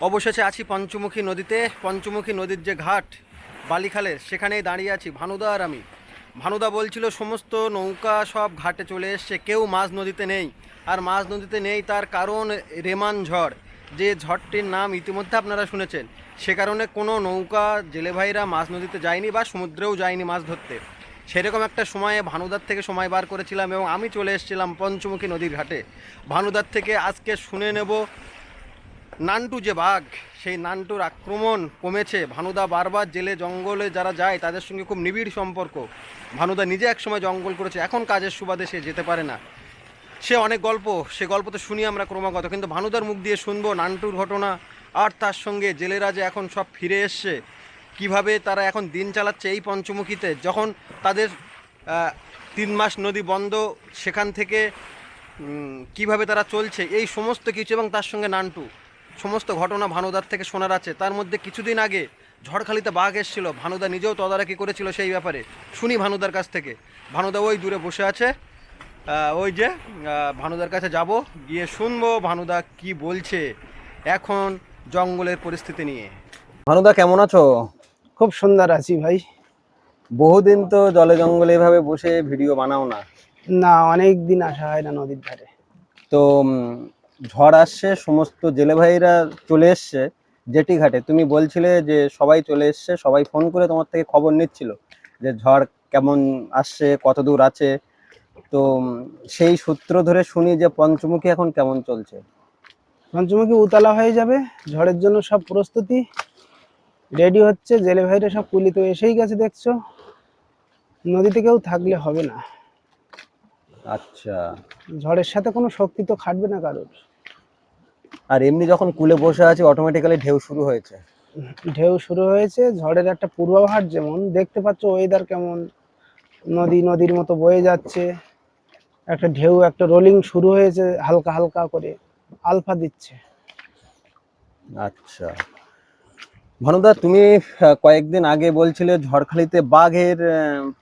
অবশেষে আছি পঞ্চমুখী নদীতে। পঞ্চমুখী নদীর যে ঘাট বালিখালের সেখানেই দাঁড়িয়ে আছি। ভানুদা আর আমি। ভানুদা বলছিল, সমস্ত নৌকা সব ঘাটে চলে এসছে, কেউ মাঝ নদীতে নেই। আর মাঝ নদীতে নেই তার কারণ রেমান ঝড়। যে ঝড়টির নাম ইতিমধ্যে আপনারা শুনেছেন, সে কারণে কোনো নৌকা জেলে ভাইরা মাঝ নদীতে যায়নি বা সমুদ্রেও যায়নি মাছ ধরতে। সেরকম একটা সময়ে ভানুদার থেকে সময় বার করেছিলাম এবং আমি চলে এসেছিলাম পঞ্চমুখী নদীর ঘাটে। ভানুদার থেকে আজকে শুনে নেব নান্টু যে বাঘ, সেই নান্টুর আক্রমণ কমেছে। ভানুদা বারবার জেলে, জঙ্গলে যারা যায়, তাদের সঙ্গে খুব নিবিড় সম্পর্ক। ভানুদা নিজে একসময় জঙ্গল করেছে, এখন কাজের সুবাদে সে যেতে পারে না। সে অনেক গল্প, সে গল্প তো শুনি আমরা ক্রমাগত, কিন্তু ভানুদার মুখ দিয়ে শুনব নান্টুর ঘটনা, আর তার সঙ্গে জেলেরা যে এখন সব ফিরে এসছে, কীভাবে তারা এখন দিন চালাচ্ছে এই পঞ্চমুখীতে, যখন তাদের তিন মাস নদী বন্ধ, সেখান থেকে কীভাবে তারা চলছে, এই সমস্ত কিছু এবং তার সঙ্গে নান্টু। সমস্ত ঘটনা ভানুদার থেকে শোনার আছে। তার মধ্যে কিছুদিন আগে ঝড়খালিতে বাঘ এসেছিল। ভানুদা নিজেও তদারকি করেছিল সেই ব্যাপারে। শুনি ভানুদার কাছ থেকে। ভানুদা ওই দূরে বসে আছে। ওই যে ভানুদার কাছে যাব গিয়ে শুনব ভানুদা কি বলছে এখন জঙ্গলের পরিস্থিতি নিয়ে। ভানুদা কেমন আছো? খুব সুন্দর আছি ভাই। বহুদিন তো জলে জঙ্গলে এভাবে বসে ভিডিও বানাও না। না অনেক দিন আসা হয় না নদীর ধারে। তো ঝড় আসছে সমস্ত জেলে ভাইরা চলে এসছে জেটি ঘাটে। তুমি বলছিলে যে সবাই চলে এসছে সবাই ফোন করে তোমার থেকে খবর নিচ্ছিল যে ঝড় কেমন আসছে কত দূর আছে। তো সেই সূত্র ধরে শুনি যে পঞ্চমুখী এখন কেমন চলছে? পঞ্চমুখী উতলা হয়ে যাবে ঝড়ের জন্য সব প্রস্তুতি। রেডি হচ্ছে জেলে ভাইরা সব কুলি তো এসেই গেছে দেখছ। নদীতে কেউ থাকলে হবে না। আচ্ছা। ঝড়ের সাথে কোনো শক্তি তো খাটবে না কারোর। আর এমনি যখন কুলে বসে আছে অটোমেটিক্যালি ঢেউ শুরু হয়েছে। ঢেউ শুরু হয়েছে ঝড়ের একটা পূর্বাভাস যেমন দেখতে পাচ্ছ ওয়েদার কেমন নদী নদীর মতো বয়ে যাচ্ছে একটা ঢেউ একটা রোলিং শুরু হয়েছে হালকা হালকা করে আলফা দিচ্ছে। আচ্ছা। ভানুদা তুমি কয়েকদিন আগে বলছিলে ঝড়খালিতে বাঘের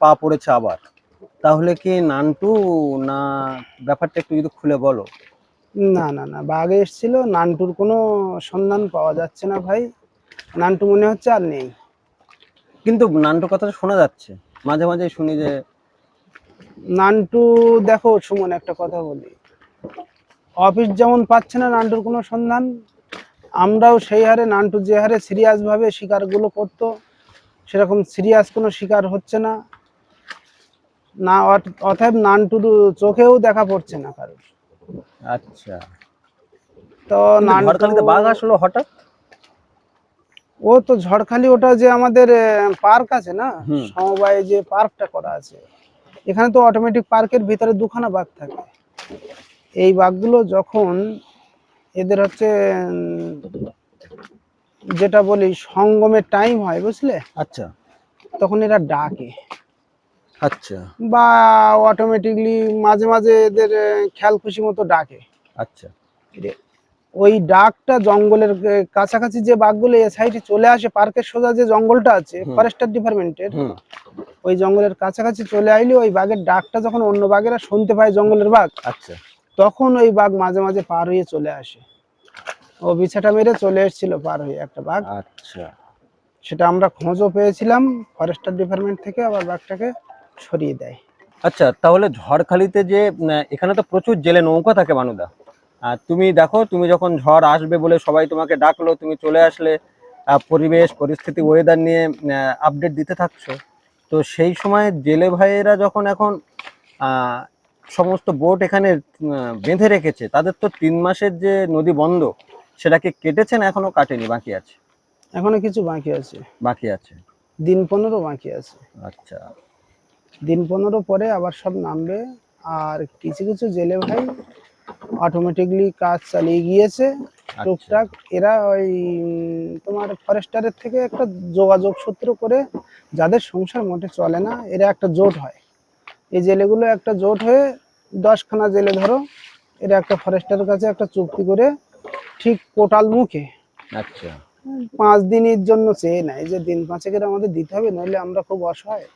পা পড়েছে আবার। তাহলে কি নান্টু না ব্যাপারটা একটু যদি খুলে বলো? না না না বাঘ এসেছিল। নান্টুর কোনো সন্ধান পাওয়া যাচ্ছে না ভাই। নান্টু মনে হচ্ছে আর নেই। কিন্তু নান্টু কথা শোনা যাচ্ছে। মাঝে মাঝে শুনি যে নান্টু দেখো সুমন একটা কথা বলি। অফিস যেমন পাচ্ছে না নান্টুর কোনো সন্ধান আমরাও সেই হারে নান্টু যে হারে সিরিয়াসভাবে শিকারগুলো করতো সেরকম সিরিয়াস কোনো শিকার হচ্ছে না। না অত- অতএব নান্টুর চোখেও দেখা পড়ছে না কারোর। আচ্ছা। তো ঝড়খালিতে বাঘ আসলো হঠাৎ? ও তো ঝড়খালি ওটা যে আমাদের পার্ক আছে না। সমবায়ে যে পার্কটা করা আছে এখানে তো অটোমেটিক পার্কের ভিতরে দুখানা বাঘ থাকে। এই বাঘগুলো যখন এদের হচ্ছে যেটা বলি সঙ্গমের টাইম হয় বুঝলে? আচ্ছা। তখন এরা ডাকে। আচ্ছা। বা অটোমেটিকলি মাঝে মাঝে এদের আহ, খেয়াল খুশি মতো ডাকে। আচ্ছা। ওই ডাকটা জঙ্গলের কাছাকাছি যে বাঘগুলো এ সাইডে চলে আসে পার্কের সোজা যে জঙ্গলটা আছে ফরেস্টার ডিপার্টমেন্টের ওই জঙ্গলের কাছাকাছি চলে আইলে ওই বাঘের ডাকটা যখন অন্য বাঘেরা শুনতে পায় জঙ্গলের বাঘ আচ্ছা। তখন ওই বাঘ মাঝে মাঝে পার হয়ে চলে আসে। ও বিছাটা মেরে চলে এসেছিল পার হয়ে একটা বাঘ। আচ্ছা। সেটা আমরা খোঁজও পেয়েছিলাম ফরেস্টার ডিপার্টমেন্ট থেকে আবার বাঘটাকে। সরিয়ে দেয়। আচ্ছা তাহলে ঝড়খালিতে যে এখানে তো প্রচুর জেলে নৌকা থাকে মানুদা আর তুমি দেখো তুমি যখন ঝড় আসবে বলে সবাই তোমাকে ডাকলো তুমি চলে আসলে পরিবেশ পরিস্থিতি ওয়েদার নিয়ে আপডেট দিতে থাকছো। তো সেই সময় জেলে ভাইয়েরা যখন এখন সমস্ত বোট এখানে বেঁধে রেখেছে তাদের তো তিন মাসের যে নদী বন্ধ সেটাকে কেটেছে না এখনও কাটেনি বাকি আছে? এখনও কিছু বাকি আছে। বাকি আছে। দিন পনেরো বাকি আছে। আচ্ছা। দিন পনেরো পরে আবার সব নামবে। আর কিছু কিছু জেলে ভাই অটোমেটিকলি কাজ চালিয়ে গিয়েছে। আচ্ছা। টুকটাক এরা ওই তোমার ফরেস্টারের থেকে একটা যোগাযোগ সূত্র করে যাদের সংসার মোটে চলে না এরা একটা জোট হয়। এই জেলেগুলো একটা জোট হয়ে দশখানা জেলে ধরো এরা একটা ফরেস্টারের কাছে একটা চুক্তি করে ঠিক কোটাল মুখে আচ্ছা। পাঁচ দিনের জন্য চেয়ে নেয় যে দিন পাঁচেকের আমাদের দিতে হবে নইলে আমরা খুব অসহায়।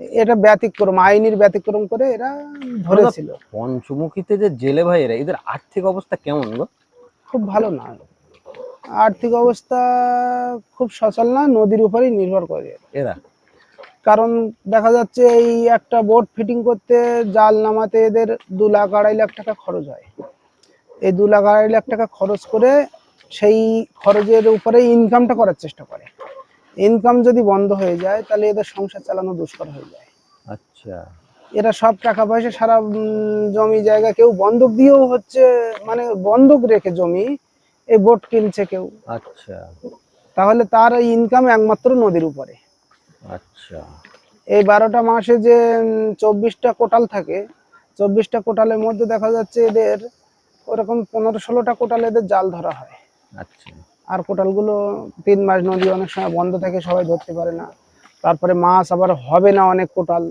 এটা ব্যতিক্রম আইনের ব্যতিক্রম করে এরা ধরেছিল। পঞ্চমুখীতে যে জেলে ভাই এরা এদের আর্থিক অবস্থা কেমন গো? খুব ভালো না। আর্থিক অবস্থা খুব সচল না নদীর উপরেই নির্ভর করে। এরা? কারণ দেখা যাচ্ছে এই একটা বোট ফিটিং করতে জাল নামাতে এদের দু লাখ আড়াই লাখ টাকা খরচ হয়। এই দু লাখ আড়াই লাখ টাকা খরচ করে সেই খরচের উপরে ইনকামটা করার চেষ্টা করে। ইনকাম যদি বন্ধ হয়ে যায় তাহলে এদের সংসার চালানো দুষ্কর হয়ে যায়। আচ্ছা। এরা সব টাকা পয়সা সারা জমি জায়গা কেউ বন্ধক দিয়েও হচ্ছে মানে বন্ধক রেখে জমি এই বোট কিনছে কেউ। আচ্ছা। তাহলে তার ইনকাম একমাত্র নদীর উপরে। আচ্ছা। এই বারোটা মাসে যে চব্বিশটা কোটাল থাকে চব্বিশটা কোটালের মধ্যে দেখা যাচ্ছে এদের ওরকম পনেরো ষোলোটা কোটাল এদের জাল ধরা হয়। আচ্ছা। আর কোটালগুলো তিন মাস নদী অনেক সময় বন্ধ থাকে সবাই ধরতে পারে না। তারপরে মাছ আবার হবে না অনেক কোটাল।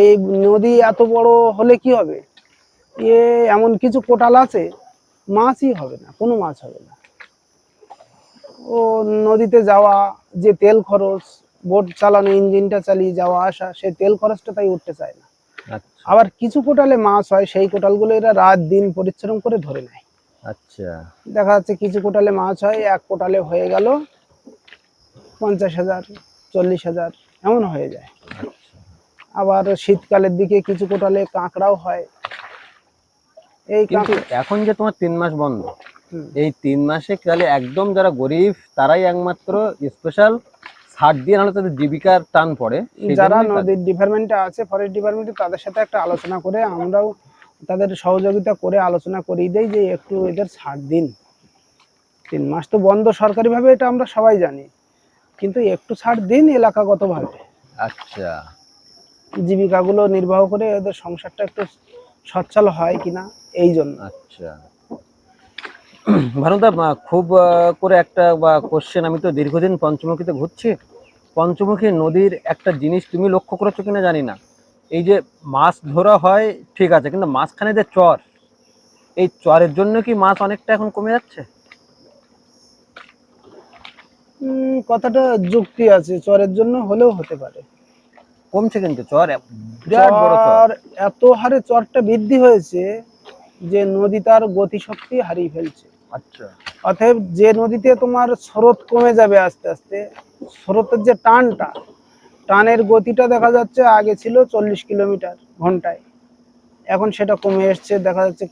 এই নদী এত বড় হলে কি হবে? এ এমন কিছু কোটাল আছে মাছই হবে না কোনো মাছ হবে না। ও নদীতে যাওয়া যে তেল খরচ বোট চালানো ইঞ্জিনটা চালিয়ে যাওয়া আসা সেই তেল খরচটা তাই উঠতে চায় না। আচ্ছা। আবার কিছু কোটালে মাছ হয় সেই কোটালগুলো এরা রাত দিন পরিশ্রম করে ধরে নেয়। আচ্ছা। দেখা যাচ্ছে কিছু কোটালে মাছ হয় এক কোটালে হয়ে গেল পঞ্চাশ হাজার চল্লিশ হাজার এমন হয়ে যায়। আবার শীতকালের দিকে কিছু কোটালে কাঁকড়াও হয়। এই কিন্তু এখন যে তোমার তিন মাস বন্ধ এই তিন মাসে তাহলে একদম যারা গরিব তারাই একমাত্র স্পেশাল ছাড় দিয়ে নাহলে তাদের জীবিকার টান পড়ে। যারা নদীর ডিপার্টমেন্টে আছে ফরেস্ট ডিপার্টমেন্টে তাদের সাথে একটা আলোচনা করে আমরাও তাদের সহযোগিতা করে আলোচনা করিয়ে দেই যে একটু এদের ছাড় দিন। তিন মাস তো বন্ধ সরকারিভাবে এটা আমরা সবাই জানি। কিন্তু একটু ছাড় দিন এলাকাগতভাবে। আচ্ছা। জীবিকাগুলো নির্বাহ করে এদের সংসারটা একটু সচ্ছল হয় কিনা এই জন্য। আচ্ছা। ভানুদা খুব করে একটা বা কোশ্চেন আমি তো দীর্ঘদিন পঞ্চমুখীতে ঘুরছি। পঞ্চমুখী নদীর একটা জিনিস তুমি লক্ষ্য করেছ কিনা জানি না। এই যে মাছ ধরা হয় ঠিক আছে কিন্তু মাঝখানে যে চর এই চরের জন্য কি মাছ অনেকটা এখন কমে যাচ্ছে? উম, কথাটা যুক্তি আছে চরের জন্য হলেও হতে পারে। কমছে কিন্তু চর বিরাট বড় চর। এত হারে চরটা বৃদ্ধি হয়েছে যে নদী তার গতিশক্তি হারিয়ে ফেলছে। আচ্ছা। অতএব যে নদীতে তোমার স্রোত কমে যাবে আস্তে আস্তে স্রোতের যে টানটা টানের গতিটা দেখা যাচ্ছে আগে ছিল চল্লিশ কিলোমিটার ঘন্টায়। এখন সেটা কমে এসছে দেখা যাচ্ছে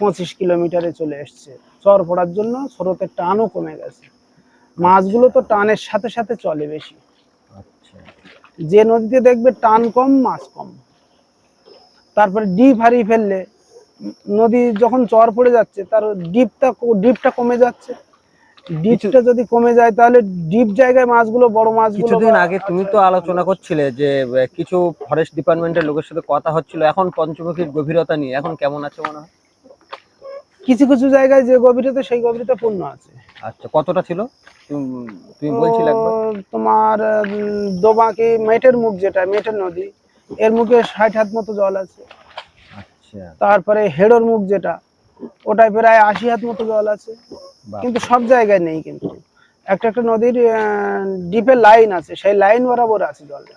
পঁচিশ কিলোমিটারে চলে এসছে। চর পড়ার জন্য স্রোতের টানও কমে গেছে। মাছগুলো তো টানের সাথে সাথে চলে বেশি। আচ্ছা। যে নদীতে দেখবে টান কম মাছ কম। তারপরে ডিপ হারিয়ে ফেললে নদী যখন চর পড়ে যাচ্ছে তার ডিপটা ডিপটা কমে যাচ্ছে। ডিপটা যদি কমে যায় তাহলে ডিপ জায়গায় মাছগুলো বড় মাছগুলো কিছুদিন আগে তুমি তো আলোচনা করছিলে যে কিছু ফরেস্ট ডিপার্টমেন্টের লোকের সাথে কথা হচ্ছিল। এখন পঞ্চমুখীর গভীরতা নিয়ে এখন কেমন আছে মনে হয়? কিছু কিছু জায়গায় যে গভীরতা সেই গভীরতা পূর্ণ আছে। আচ্ছা কতটা ছিল? তুমি- তুমি বলছিলে তোমার দোবাঁকি মেটের মুখ যেটা মেটের নদী এর মুখে ষাট হাত মতো জল আছে। আচ্ছা। তারপরে হেড়োর মুখ যেটা ওটায় প্রায় আশি হাত মতো জল আছে। কিন্তু সব জায়গায় নেই কিন্তু। একটা একটা নদীর ডিপের লাইন আছে সেই লাইন বরাবর আছে জলটা।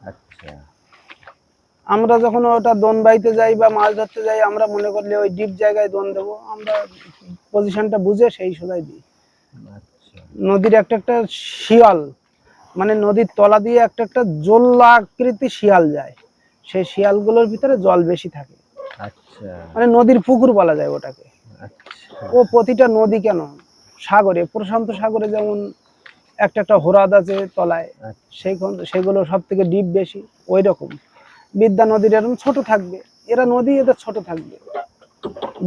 আচ্ছা। আমরা যখন ওটা দোন বাইতে যাই বা মাছ ধরতে যাই আমরা মনে করলে ওই ডিপ জায়গায় দোন দেবো। আমরা পজিশনটা বুঝে সেই সোজাই দিই। আচ্ছা। নদীর একটা একটা শিয়াল মানে নদীর তলা দিয়ে একটা একটা জোল্লা আকৃতি শিয়াল যায়। সেই শিয়ালগুলোর ভিতরে জল বেশি থাকে। আচ্ছা। মানে নদীর পুকুর বলা যায় ওটাকে। ও প্রতিটা নদী কেন? সাগরে প্রশান্ত সাগরে যেমন একটা একটা হোরাদ আছে তলায় আচ্ছা। সেই সেগুলো সব থেকে ডিপ বেশি ওই রকম বিদ্যা নদীর এরকম ছোট থাকবে। এরা নদী এদের ছোট থাকবে।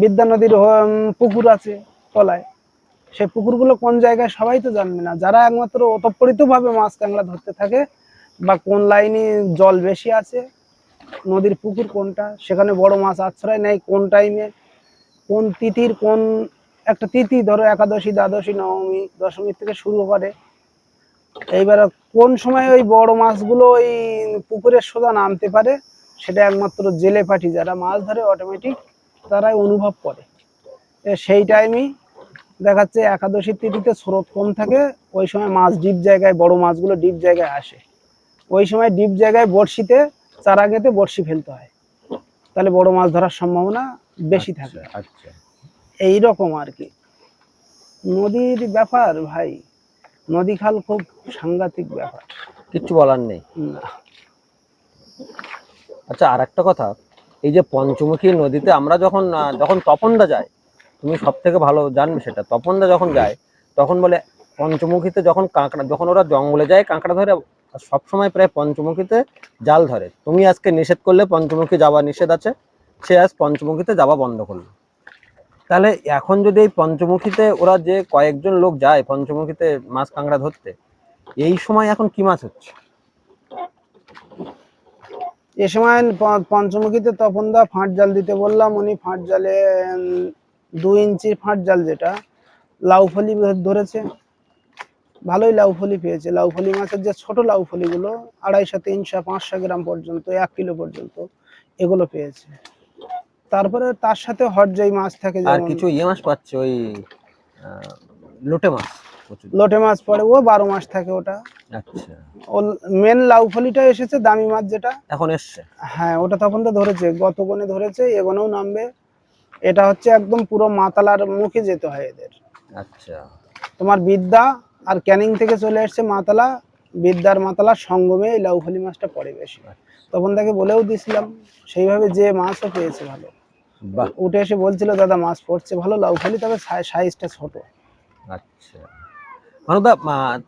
বিদ্যা নদীর পুকুর আছে তলায়। সে পুকুরগুলো কোন জায়গায় সবাই তো জানবে না। যারা একমাত্র ওতপ্রোত ভাবে মাছ কাঁকড়া ধরতে থাকে বা কোন লাইনে জল বেশি আছে নদীর পুকুর কোনটা সেখানে বড় মাছ আশ্রয় নেয় কোন টাইমে কোন তিথির কোন একটা তিথি, ধরো একাদশী, দ্বাদশী, নবমী দশমী থেকে শুরু করে। এইবার কোন সময় ওই বড় মাছগুলো ওই পুকুরের সোজা নামতে পারে, সেটা একমাত্র জেলে পাঠি, যারা মাছ ধরে অটোমেটিক তারাই অনুভব করে। সেই টাইমেই দেখাচ্ছে একাদশী তিথিতে স্রোত কম থাকে, ওই সময় মাছ ডিপ জায়গায়, বড় মাছগুলো ডিপ জায়গায় আসে। ওই সময় ডিপ জায়গায় বড়শিতে চারা গেতে বড়শি ফেলতে হয়। তাহলে বড় মাছ ধরার সম্ভাবনা বেশি থাকে। আচ্ছা। এই রকম আর কি। নদীর ব্যাপার ভাই নদী খাল খুব সাংঘাতিক ব্যাপার। কিচ্ছু বলার নেই। আচ্ছা আর একটা কথা এই যে পঞ্চমুখী নদীতে আমরা যখন যখন তপনদা যায় তুমি সব থেকে ভালো জানবে সেটা তপনদা যখন যায় তখন বলে পঞ্চমুখীতে যখন কাঁকড়া যখন ওরা জঙ্গলে যায় কাঁকড়া ধরে সবসময় প্রায় পঞ্চমুখীতে জাল ধরে। তুমি আজকে নিষেধ করলে পঞ্চমুখী যাওয়া নিষেধ আছে, সে আজ পঞ্চমুখীতে যাওয়া বন্ধ করল। তাহলে এখন যদি এই পঞ্চমুখীতে ওরা যে কয়েকজন লোক যায় পঞ্চমুখীতে মাছ কাঁকড়া ধরতে, এই সময় এখন কি মাছ হচ্ছে? এ সময় পঞ্চমুখীতে তপন দা ফাঁট জাল দিতে বললাম, উনি ফাঁট জালে দু ইঞ্চির ফাঁট জাল যেটা লাউফলি ধরেছে। ভালোই লাউফলি পেয়েছে। লাউফলি মাছের যে ছোট লাউ লাউফলিগুলো আড়াইশো তিনশো পাঁচশো গ্রাম পর্যন্ত এক কিলো পর্যন্ত এগুলো পেয়েছে। তারপরে তার সাথে হরজাই মাছ থাকে আর কিছু ইয়ে মাছ পাচ্ছে ওই লোটে মাছ। লোটে মাছ পড়ে ও বারো মাস থাকে ওটা। আচ্ছা। ও মেন লাউফলিটা এসেছে দামি মাছ যেটা। এখন এসছে? হ্যাঁ ওটা তখন তো ধরেছে গত গনে ধরেছে এগোনেও নামবে। এটা হচ্ছে একদম পুরো মাতালার মুখে যেতে হয় এদের। আচ্ছা। তোমার বিদ্যা আর ক্যানিং থেকে চলে এসছে মাতালা বিদ্যার মাতালার সঙ্গমে এই লাউফালি মাছটা পড়ে বেশি। তখন তাকে বলেও দিছিলাম সেইভাবে যে মাছও পেয়েছে ভালো। উঠে এসে বলছিল দাদা মাছ পড়ছে ভালো লাউফালি তবে সাইজটা ছোট। আচ্ছা।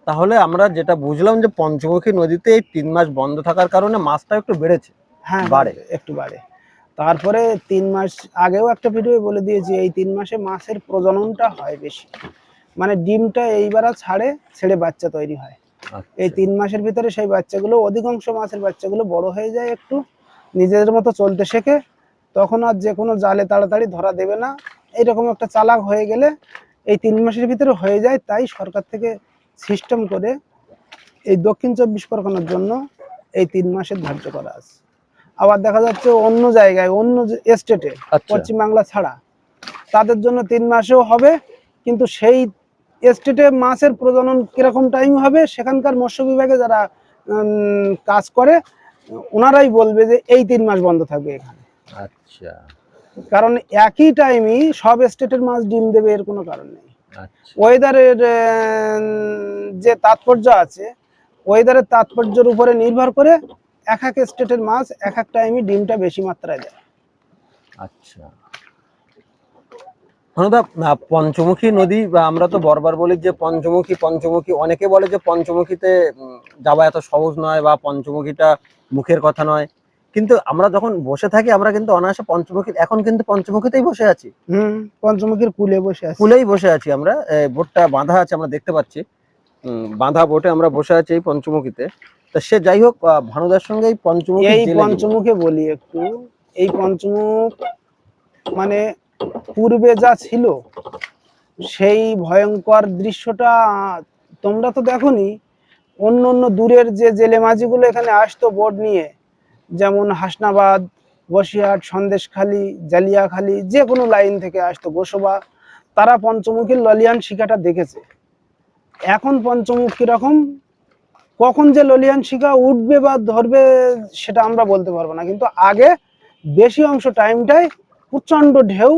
তাহলে আমরা যেটা বুঝলাম যে পঞ্চমুখী নদীতে এই তিন মাস বন্ধ থাকার কারণে মাছটা একটু বেড়েছে হ্যাঁ বাড়ে। একটু বাড়ে। তারপরে তিন মাস আগেও একটা ভিডিও বলে দিয়েছি এই তিন মাসে মাছের প্রজননটা হয় বেশি। মানে ডিমটা এইবার ছাড়ে ছেড়ে বাচ্চা তৈরি হয়। আচ্ছা, এই তিন মাসের ভিতরে সেই বাচ্চাগুলো অধিকাংশ মাছের বাচ্চাগুলো বড় হয়ে যায় একটু নিজেদের মতো চলতে শেখে। তখন আর যে কোনো জালে তাড়াতাড়ি ধরা দেবে না। এইরকম একটা চালাক হয়ে গেলে এই তিন মাসের ভিতরে হয়ে যায়। তাই সরকার থেকে সিস্টেম করে এই দক্ষিণ চব্বিশ পরগনার জন্য এই তিন মাসের ধার্য করা আছে। আবার দেখা যাচ্ছে অন্য জায়গায় অন্য স্টেটে আচ্ছা। পশ্চিমবাংলা ছাড়া তাদের জন্য তিন মাসেও হবে কিন্তু সেই স্টেটে মাছের প্রজনন কীরকম টাইম হবে? সেখানকার মৎস্য বিভাগে যারা কাজ করে ওনারাই বলবে যে এই তিন মাস বন্ধ থাকবে এখানে। আচ্ছা। কারণ একই টাইমই সব স্টেটের মাছ ডিম দেবে এর কোনো কারণ নেই। আচ্ছা। ওয়েদারের যে তাৎপর্য আছে ওয়েদারের তাৎপর্যের উপরে নির্ভর করে এক এক স্টেটের মাছ এক এক টাইমই ডিমটা বেশি মাত্রায় দেয়। আচ্ছা। আহ, পঞ্চমুখী নদী বা আমরা তো বারবার বলি যে পঞ্চমুখী পঞ্চমুখী অনেকে বলে যে পঞ্চমুখীতে যাওয়া এত সহজ নয় বা পঞ্চমুখীটা মুখের কথা নয়। কিন্তু আমরা যখন বসে থাকি আমরা কিন্তু অনায়াসে পঞ্চমুখী এখন কিন্তু পঞ্চমুখীতেই বসে আছি। হুম পঞ্চমুখীর কুলে বসে আছে। কুলেই বসে আছি আমরা। বোটটা বাঁধা আছে আমরা দেখতে পাচ্ছি। বাঁধা বোটে আমরা বসে আছি এই পঞ্চমুখীতে। তা সে যাই হোক ভানুদার সঙ্গে এই পঞ্চমুখী এই পঞ্চমুখে বলি একটু। এই পঞ্চমুখ মানে পূর্বে যা ছিল, সেই ভয়ঙ্কর দৃশ্যটা তোমরা তো দেখোনি। অন্য অন্য দূরের যে জেলে মাঝিগুলো এখানে আসতো বোর্ড নিয়ে, যেমন হাসনাবাদ, বসিরহাট, সন্দেশখালী, জালিয়াখালী, যে কোনো লাইন থেকে আসতো গোসবা তারা পঞ্চমুখীর ললিয়ান শিকাটা দেখেছে। এখন পঞ্চমুখ কীরকম? কখন যে ললিয়ান শিকা উঠবে বা ধরবে, সেটা আমরা বলতে পারব না। কিন্তু আগে বেশি অংশ টাইমটাই প্রচণ্ড ঢেউ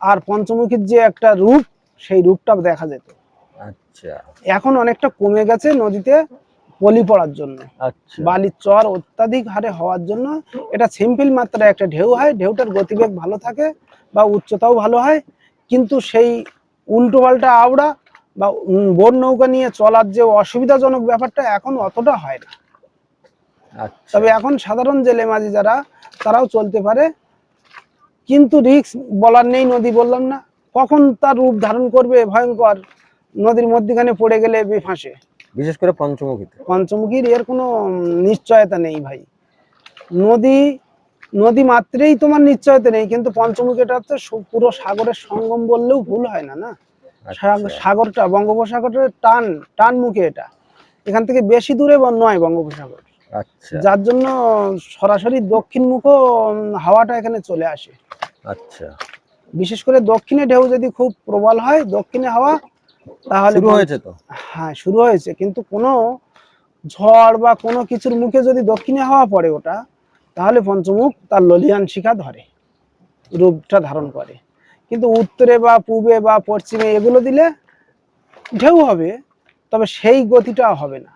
আর পঞ্চমুখীর যে একটা রূপ সেই রূপটা দেখা যেত। আচ্ছা। এখন অনেকটা কমে গেছে নদীতে পলি পড়ার জন্য। আচ্ছা। বালির চর অত্যাধিক হারে হওয়ার জন্য এটা সিম্পল মাত্রায় একটা ঢেউ হয় ঢেউটার গতিবেগ ভালো থাকে বা উচ্চতাও ভালো হয় কিন্তু সেই উল্টো পাল্টা আওড়া বা বোট নৌকা নিয়ে চলার যে অসুবিধাজনক ব্যাপারটা এখন অতটা হয় না। আচ্ছা। তবে এখন সাধারণ জেলে মাঝি যারা তারাও চলতে পারে। কিন্তু রিক্স বলার নেই নদী বললাম না। কখন তার রূপ ধারণ করবে ভয়ঙ্কর। নদীর মধ্যখানে পড়ে গেলে বেফাঁসে বিশেষ করে পঞ্চমুখীতে। পঞ্চমুখীর এর কোনো নিশ্চয়তা নেই ভাই। নদী নদী মাত্রেই তোমার নিশ্চয়তা নেই কিন্তু পঞ্চমুখী এটা হচ্ছে পুরো সাগরের সঙ্গম বললেও ভুল হয় না না? আচ্ছা। সাগরটা বঙ্গোপসাগরের টান টান মুখে এটা। এখান থেকে বেশি দূরে নয় বঙ্গোপসাগর। আচ্ছা। যার জন্য সরাসরি দক্ষিণ মুখ হাওয়াটা এখানে চলে আসে। আচ্ছা। বিশেষ করে দক্ষিণে ঢেউ যদি খুব প্রবল হয় দক্ষিণে হাওয়া তাহলে শুরু হয়েছে তো? হ্যাঁ শুরু হয়েছে। কিন্তু কোনো ঝড় বা কোনো কিছুর মুখে যদি দক্ষিণে হাওয়া পড়ে ওটা তাহলে পঞ্চমুখ তার ললিয়ান শিখা ধরে রূপটা ধারণ করে। কিন্তু উত্তরে বা পূবে বা পশ্চিমে এগুলো দিলে ঢেউ হবে তবে সেই গতিটা হবে না।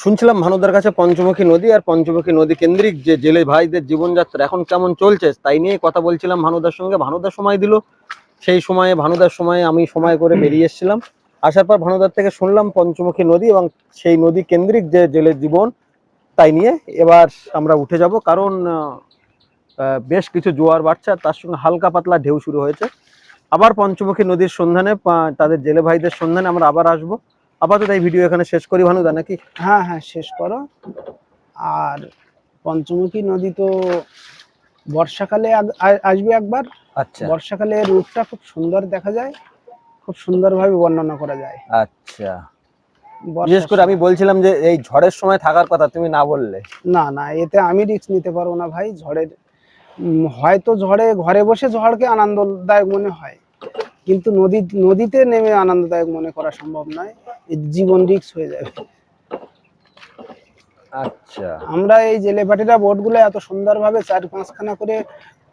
শুনছিলাম ভানুদার কাছে পঞ্চমুখী নদী আর পঞ্চমুখী নদী কেন্দ্রিক যে জেলে ভাইদের জীবনযাত্রা এখন কেমন চলছে, তাই নিয়ে কথা বলছিলাম ভানুদার সঙ্গে। ভানুদার সময় দিল। সেই সময়ে, ভানুদার সময়ে আমি সময় করে বেরিয়ে এসেছিলাম। আসার পর ভানুদার থেকে শুনলাম পঞ্চমুখী নদী এবং সেই নদী কেন্দ্রিক যে জেলের জীবন, তাই নিয়ে এবার আমরা উঠে যাব। কারণ বেশ কিছু জোয়ার বাড়ছে তার সঙ্গে হালকা পাতলা ঢেউ শুরু হয়েছে। আবার পঞ্চমুখী নদীর সন্ধানে তাদের জেলে ভাইদের সন্ধানে আমরা আবার আসব। আপাতত এই ভিডিও এখানে শেষ করি ভানুদা নাকি? হ্যাঁ হ্যাঁ শেষ করো। আর পঞ্চমুখী নদী তো বর্ষাকালে আসবে একবার। আচ্ছা। বর্ষাকালে রূপটা খুব সুন্দর দেখা যায় খুব সুন্দরভাবে বর্ণনা করা যায়। আচ্ছা। বিশেষ করে আমি বলছিলাম যে এই ঝড়ের সময় থাকার কথা তুমি না বললে। না না এতে আমি রিস্ক নিতে পারব না ভাই ঝড়ের হয়তো ঝড়ে ঘরে বসে ঝড়কে আনন্দদায়ক মনে হয়। কিন্তু নদী নদীতে নেমে আনন্দদায়ক মনে করা সম্ভব নয় জীবন রিক্স হয়ে যাবে। আচ্ছা। আমরা এই জেলে পাটিরা বোটগুলো এত সুন্দরভাবে চার পাঁচখানা করে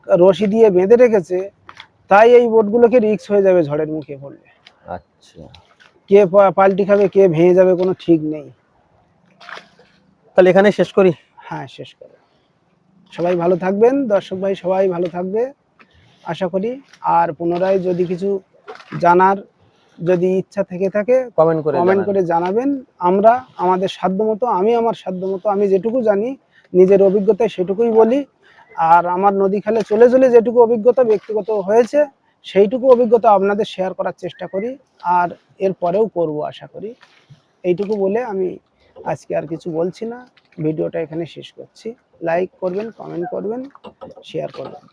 রশি দিয়ে বেঁধে রেখেছে তাই এই বোটগুলোকে রিস্ক হয়ে যাবে ঝড়ের মুখে পড়লে। আচ্ছা। কে পাল্টি খাবে কে ভেঙে যাবে কোনো ঠিক নেই। তাহলে এখানে শেষ করি? হ্যাঁ শেষ করি। সবাই ভালো থাকবেন দর্শক ভাই সবাই ভালো থাকবে আশা করি। আর পুনরায় যদি কিছু জানার যদি ইচ্ছা থেকে থাকে কমেন্ট করে কমেন্ট করে জানাবেন। আমরা আমাদের সাধ্যমতো আমি আমার সাধ্যমতো আমি যেটুকু জানি নিজের অভিজ্ঞতায় সেটুকুই বলি। আর আমার নদী খালে চলে চলে যেটুকু অভিজ্ঞতা ব্যক্তিগত হয়েছে সেইটুকু অভিজ্ঞতা আপনাদের শেয়ার করার চেষ্টা করি। আর এর পরেও করব আশা করি। এইটুকু বলে আমি আজকে আর কিছু বলছি না। ভিডিওটা এখানে শেষ করছি। লাইক করবেন কমেন্ট করবেন শেয়ার করবেন।